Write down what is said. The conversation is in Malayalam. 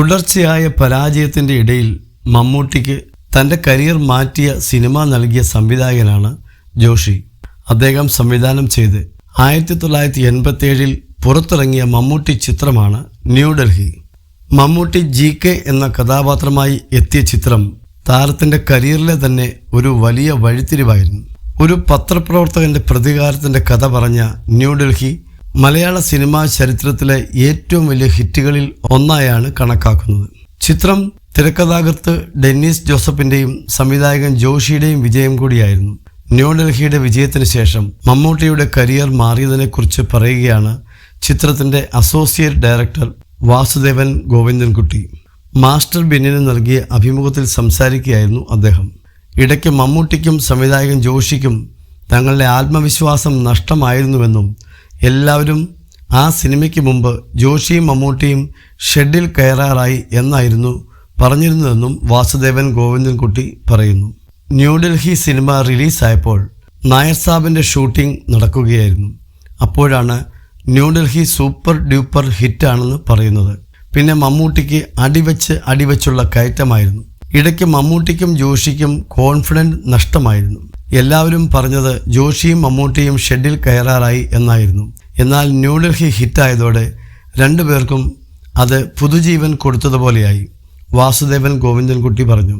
തുടർച്ചയായ പരാജയത്തിന്റെ ഇടയിൽ മമ്മൂട്ടിക്ക് തന്റെ കരിയർ മാറ്റിയ സിനിമ നൽകിയ സംവിധായകനാണ് ജോഷി. അദ്ദേഹം സംവിധാനം ചെയ്ത് ആയിരത്തി തൊള്ളായിരത്തി എൺപത്തി ഏഴിൽ പുറത്തിറങ്ങിയ മമ്മൂട്ടി ചിത്രമാണ് ന്യൂഡൽഹി മമ്മൂട്ടി ജി കെ എന്ന കഥാപാത്രമായി എത്തിയ ചിത്രം താരത്തിന്റെ കരിയറിലെ തന്നെ ഒരു വലിയ വഴിത്തിരിവായിരുന്നു. ഒരു പത്രപ്രവർത്തകന്റെ പ്രതികാരത്തിന്റെ കഥ പറഞ്ഞ ന്യൂഡൽഹി മലയാള സിനിമാ ചരിത്രത്തിലെ ഏറ്റവും വലിയ ഹിറ്റുകളിൽ ഒന്നായാണ് കണക്കാക്കുന്നത്. ചിത്രം തിരക്കഥാകൃത്ത് ഡെന്നീസ് ജോസഫിന്റെയും സംവിധായകൻ ജോഷിയുടെയും വിജയം കൂടിയായിരുന്നു. ന്യൂഡൽഹിയുടെ വിജയത്തിന് ശേഷം മമ്മൂട്ടിയുടെ കരിയർ മാറിയതിനെക്കുറിച്ച് പറയുകയാണ് ചിത്രത്തിന്റെ associate director Vasudevan Govindankutty. Master ബിന്നിന് നൽകിയ അഭിമുഖത്തിൽ സംസാരിക്കുകയായിരുന്നു അദ്ദേഹം. ഇടയ്ക്ക് മമ്മൂട്ടിക്കും സംവിധായകൻ ജോഷിക്കും തങ്ങളുടെ ആത്മവിശ്വാസം നഷ്ടമായിരുന്നുവെന്നും എല്ലാവരും ആ സിനിമയ്ക്ക് മുമ്പ് ജോഷിയും മമ്മൂട്ടിയും ഷെഡിൽ കയറാറായി എന്നായിരുന്നു പറഞ്ഞിരുന്നതെന്നും വാസുദേവൻ ഗോവിന്ദൻകുട്ടി പറയുന്നു. ന്യൂഡൽഹി സിനിമ റിലീസായപ്പോൾ നായർ സാബിന്റെ ഷൂട്ടിംഗ് നടക്കുകയായിരുന്നു. അപ്പോഴാണ് ന്യൂഡൽഹി സൂപ്പർ ഡ്യൂപ്പർ ഹിറ്റാണെന്ന് പറയുന്നത്. പിന്നെ മമ്മൂട്ടിക്ക് അടിവെച്ച് അടിവെച്ചുള്ള കയറ്റമായിരുന്നു. ഇടയ്ക്ക് മമ്മൂട്ടിക്കും ജോഷിക്കും കോൺഫിഡന്റ് നഷ്ടമായിരുന്നു. എല്ലാവരും പറഞ്ഞത് ജോഷിയും മമ്മൂട്ടിയും ഷെഡിൽ കയറാറായി എന്നായിരുന്നു. എന്നാൽ ന്യൂഡൽഹി ഹിറ്റായതോടെ രണ്ടുപേർക്കും അത് പുതുജീവൻ കൊടുത്തതുപോലെയായി. വാസുദേവൻ ഗോവിന്ദൻകുട്ടി പറഞ്ഞു.